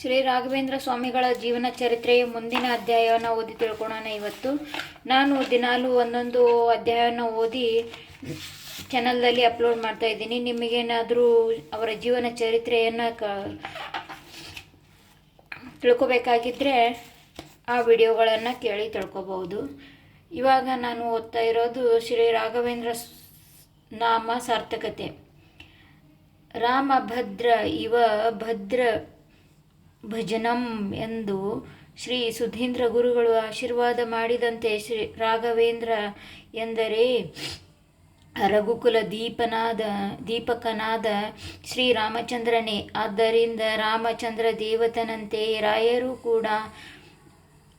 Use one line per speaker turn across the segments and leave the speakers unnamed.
ಶ್ರೀ ರಾಘವೇಂದ್ರ ಸ್ವಾಮಿಗಳ ಜೀವನ ಚರಿತ್ರೆಯ ಮುಂದಿನ ಅಧ್ಯಾಯವನ್ನು ಓದಿ ತಿಳ್ಕೊಳ್ಳೋಣ ಇವತ್ತು. ನಾನು ದಿನಾಲೂ ಒಂದೊಂದು ಅಧ್ಯಾಯವನ್ನು ಓದಿ ಚಾನಲ್ದಲ್ಲಿ ಅಪ್ಲೋಡ್ ಮಾಡ್ತಾ ಇದ್ದೀನಿ. ನಿಮಗೇನಾದರೂ ಅವರ ಜೀವನ ಚರಿತ್ರೆಯನ್ನು ಕ ತಿಳ್ಕೊಬೇಕಾಗಿದ್ದರೆ ಆ ವಿಡಿಯೋಗಳನ್ನು ಕೇಳಿ ತಿಳ್ಕೊಬೋದು ಇವಾಗ ನಾನು ಓದ್ತಾ ಇರೋದು ಶ್ರೀ ರಾಘವೇಂದ್ರ ನಾಮ ಸಾರ್ಥಕತೆ. ರಾಮಭದ್ರ ಇವ ಭದ್ರ ಭಜನಂ ಎಂದು ಶ್ರೀ ಸುಧೀಂದ್ರ ಗುರುಗಳು ಆಶೀರ್ವಾದ ಮಾಡಿದಂತೆ ಶ್ರೀ ರಾಘವೇಂದ್ರ ಎಂದರೆ ರಘುಕುಲ ದೀಪನಾದ, ದೀಪಕನಾದ ಶ್ರೀರಾಮಚಂದ್ರನೇ ಆದ್ದರಿಂದ ರಾಮಚಂದ್ರ ದೇವತನಂತೆ ರಾಯರು ಕೂಡ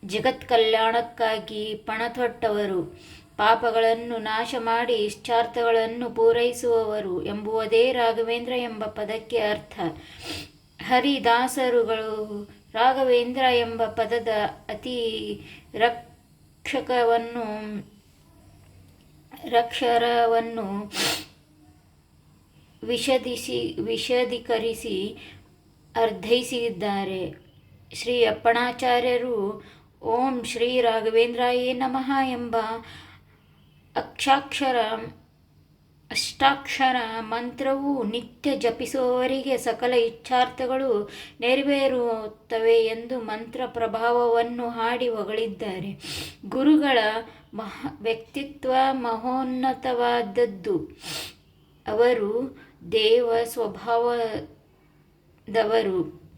ಜಗತ್ ಕಲ್ಯಾಣಕ್ಕಾಗಿ ಪಣತೊಟ್ಟವರು. ಪಾಪಗಳನ್ನು ನಾಶ ಮಾಡಿ ಇಷ್ಟಾರ್ಥಗಳನ್ನು ಪೂರೈಸುವವರು ಎಂಬುವುದೇ ರಾಘವೇಂದ್ರ ಎಂಬ ಪದಕ್ಕೆ ಅರ್ಥ. ಹರಿದಾಸರುಗಳು ರಾಘವೇಂದ್ರ ಎಂಬ ಪದದ ಅತಿ ರಕ್ಷಕವನ್ನು, ರಕ್ಷರವನ್ನು ವಿಷದಿಸಿ, ವಿಷದೀಕರಿಸಿ ಅರ್ಧೈಸಿದ್ದಾರೆ. ಶ್ರೀ ಅಪ್ಪಣಾಚಾರ್ಯರು ಓಂ ಶ್ರೀ ರಾಘವೇಂದ್ರಾಯೇ ನಮಃ ಎಂಬ ಅಕ್ಷಾಕ್ಷರ ಅಷ್ಟಾಕ್ಷರ ಮಂತ್ರವು ನಿತ್ಯ ಜಪಿಸುವವರಿಗೆ ಸಕಲ ಇಚ್ಛಾರ್ಥಗಳು ನೆರವೇರುತ್ತವೆ ಎಂದು ಮಂತ್ರ ಪ್ರಭಾವವನ್ನು ಹಾಡಿ ಹೊಗಳಿದ್ದಾರೆ. ಗುರುಗಳ ಮಹ ವ್ಯಕ್ತಿತ್ವ ಮಹೋನ್ನತವಾದದ್ದು. ಅವರು ದೇವ ಸ್ವಭಾವದವರು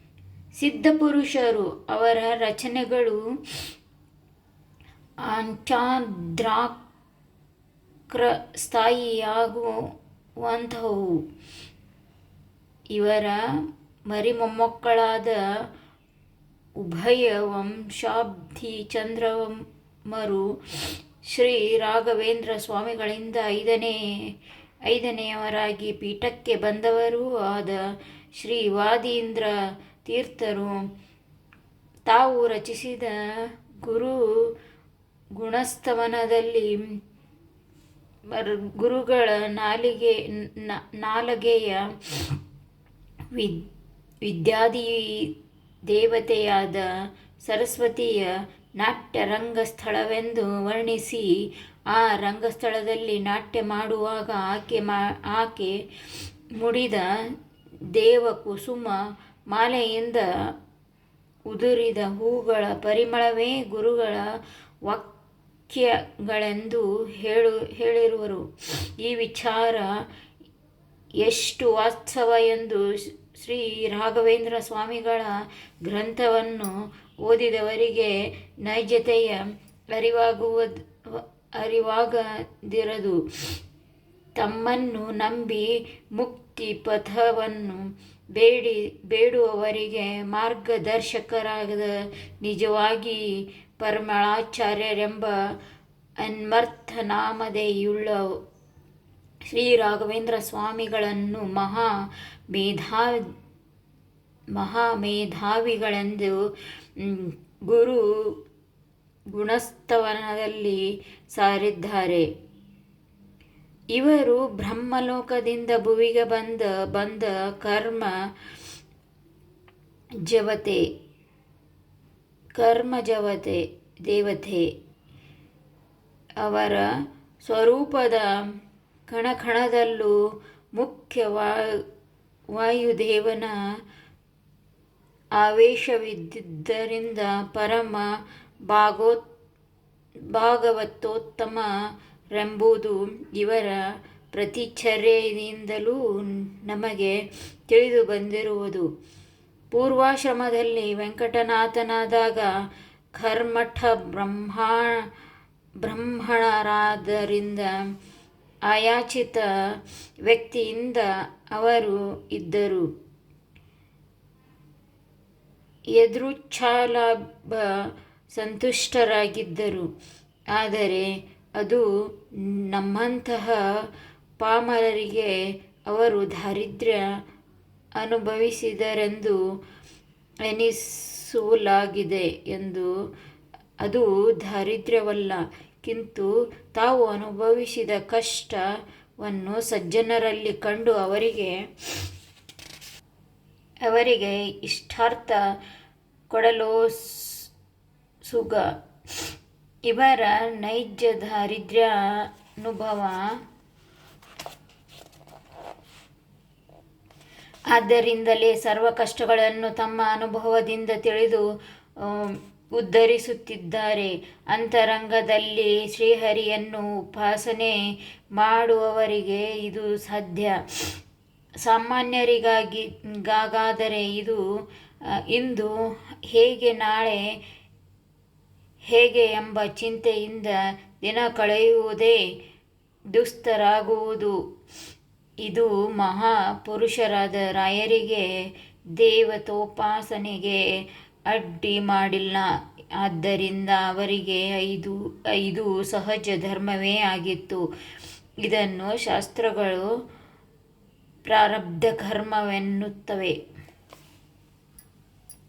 ಸಿದ್ಧಪುರುಷರು ಅವರ ರಚನೆಗಳು ಆಂಚಾದ್ರಾಕ್ರ ಸ್ಥಾಯಿಯಾಗುವಂಥವು ಇವರ ಮರಿಮೊಮ್ಮಕ್ಕಳಾದ ಉಭಯ ವಂಶಾಬ್ಧಿ ಚಂದ್ರಮರು ಶ್ರೀ ರಾಘವೇಂದ್ರ ಸ್ವಾಮಿಗಳಿಂದ ಐದನೇ, ಐದನೆಯವರಾಗಿ ಪೀಠಕ್ಕೆ ಬಂದವರೂ ಆದ ಶ್ರೀ ವಾದೀಂದ್ರ ತೀರ್ಥರು. ತಾವು ರಚಿಸಿದ ಗುರು ಗುಣಸ್ತವನದಲ್ಲಿ ಗುರುಗಳ ನಾಲಿಗೆ ನಾಲಗೆಯ ವಿದ್, ವಿದ್ಯಾದಿ ದೇವತೆಯಾದ ಸರಸ್ವತಿಯ ನಾಟ್ಯ ರಂಗಸ್ಥಳವೆಂದು ವರ್ಣಿಸಿ ಆ ರಂಗಸ್ಥಳದಲ್ಲಿ ನಾಟ್ಯ ಮಾಡುವಾಗ ಆಕೆ ಮಾ, ಆಕೆ ಮುಡಿದ ದೇವಕುಸುಮ ಮಾಲೆಯಿಂದ ಉದುರಿದ ಹೂಗಳ ಪರಿಮಳವೇ ಗುರುಗಳ ವಾಕ್ಯಗಳೆಂದು ಹೇಳು, ಹೇಳಿರುವರು. ಈ ವಿಚಾರ ಎಷ್ಟು ವಾಸ್ತವ ಎಂದು ಶ್ರೀ- ಶ್ರೀ ರಾಘವೇಂದ್ರ ಸ್ವಾಮಿಗಳ ಗ್ರಂಥವನ್ನು ಓದಿದವರಿಗೆ ನೈಜತೆಯ ಅರಿವಾಗುವ, ಅರಿವಾಗದಿರದು. ತಮ್ಮನ್ನು ನಂಬಿ ಮುಕ್ತಿ ಪಥವನ್ನು ಬೇಡಿ, ಬೇಡುವವರಿಗೆ ಮಾರ್ಗದರ್ಶಕರಾಗದ ನಿಜವಾಗಿ ಪರಿಮಳಾಚಾರ್ಯರೆಂಬ ಅನ್ಮರ್ಥ ನಾಮಧೇಯುಳ್ಳ ಶ್ರೀ ರಾಘವೇಂದ್ರ ಸ್ವಾಮಿಗಳನ್ನು ಮಹಾ ಮೇಧಾ, ಮಹಾ ಮೇಧಾವಿಗಳೆಂದು ಗುರು ಗುಣಸ್ತವನದಲ್ಲಿ ಸಾರಿದ್ದಾರೆ. ಇವರು ಬ್ರಹ್ಮಲೋಕದಿಂದ ಭುವಿಗೆ ಬಂದ ಬಂದ ಕರ್ಮ ಜವತೆ. ಕರ್ಮಜವತೆ ದೇವತೆ. ಅವರ ಸ್ವರೂಪದ ಕಣಕಣದಲ್ಲೂ ಮುಖ್ಯ ವಾಯುದೇವನ ಆವೇಶವಿದ್ದುದರಿಂದ ಪರಮ ಭಾಗೋ ಭಾಗವತೋತ್ತಮರೆಂಬುದು ಇವರ ಪ್ರತಿಚರ್ಯೆಯಿಂದಲೂ ನಮಗೆ ತಿಳಿದು ಬಂದಿರುವುದು. ಪೂರ್ವಾಶ್ರಮದಲ್ಲಿ ವೆಂಕಟನಾಥನಾದಾಗ ಕರ್ಮಠ ಬ್ರಹ್ಮ ಬ್ರಹ್ಮಣರಾದ್ದರಿಂದ ಆಯಾಚಿತ ವ್ಯಕ್ತಿಯಿಂದ ಅವರು ಇದ್ದರು. ಎದುರುಚ್ಛಾಲಾಭ ಸಂತುಷ್ಟರಾಗಿದ್ದರು. ಆದರೆ ಅದು ನಮ್ಮಂತಹ ಪಾಮರರಿಗೆ ಅವರು ದಾರಿದ್ರ್ಯ ಅನುಭವಿಸಿದರೆಂದು ಎನಿಸಲಾಗಿದೆ ಎಂದು ಅದು ದಾರಿದ್ರ್ಯವಲ್ಲ. ಕಿಂತು ತಾವು ಅನುಭವಿಸಿದ ಕಷ್ಟವನ್ನು ಸಜ್ಜನರಲ್ಲಿ ಕಂಡು ಅವರಿಗೆ ಅವರಿಗೆ ಇಷ್ಟಾರ್ಥ ಕೊಡಲು ಸುಗ. ಇವರ ನೈಜ ದಾರಿದ್ರ್ಯ ಅನುಭವ ಆದ್ದರಿಂದಲೇ ಸರ್ವ ಕಷ್ಟಗಳನ್ನು ತಮ್ಮ ಅನುಭವದಿಂದ ತಿಳಿದು ಉದ್ಧರಿಸುತ್ತಿದ್ದಾರೆ. ಅಂತರಂಗದಲ್ಲಿ ಶ್ರೀಹರಿಯನ್ನು ಉಪಾಸನೆ ಮಾಡುವವರಿಗೆ ಇದು ಸಾಧ್ಯ. ಸಾಮಾನ್ಯರಿಗಾಗಿ ಗಾಗಾದರೆ ಇದು ಇಂದು ಹೇಗೆ ನಾಳೆ ಹೇಗೆ ಎಂಬ ಚಿಂತೆಯಿಂದ ದಿನ ಕಳೆಯುವುದೇ ದುಸ್ತರಾಗುವುದು ಇದು ಮಹಾಪುರುಷರಾದ ರಾಯರಿಗೆ ದೇವತೋಪಾಸನೆಗೆ ಅಡ್ಡಿ ಮಾಡಿಲ್ಲ. ಆದ್ದರಿಂದ ಅವರಿಗೆ ಐದು ಐದು ಸಹಜ ಧರ್ಮವೇ ಆಗಿತ್ತು. ಇದನ್ನು ಶಾಸ್ತ್ರಗಳು ಪ್ರಾರಬ್ಧ ಕರ್ಮವೆನ್ನುತ್ತವೆ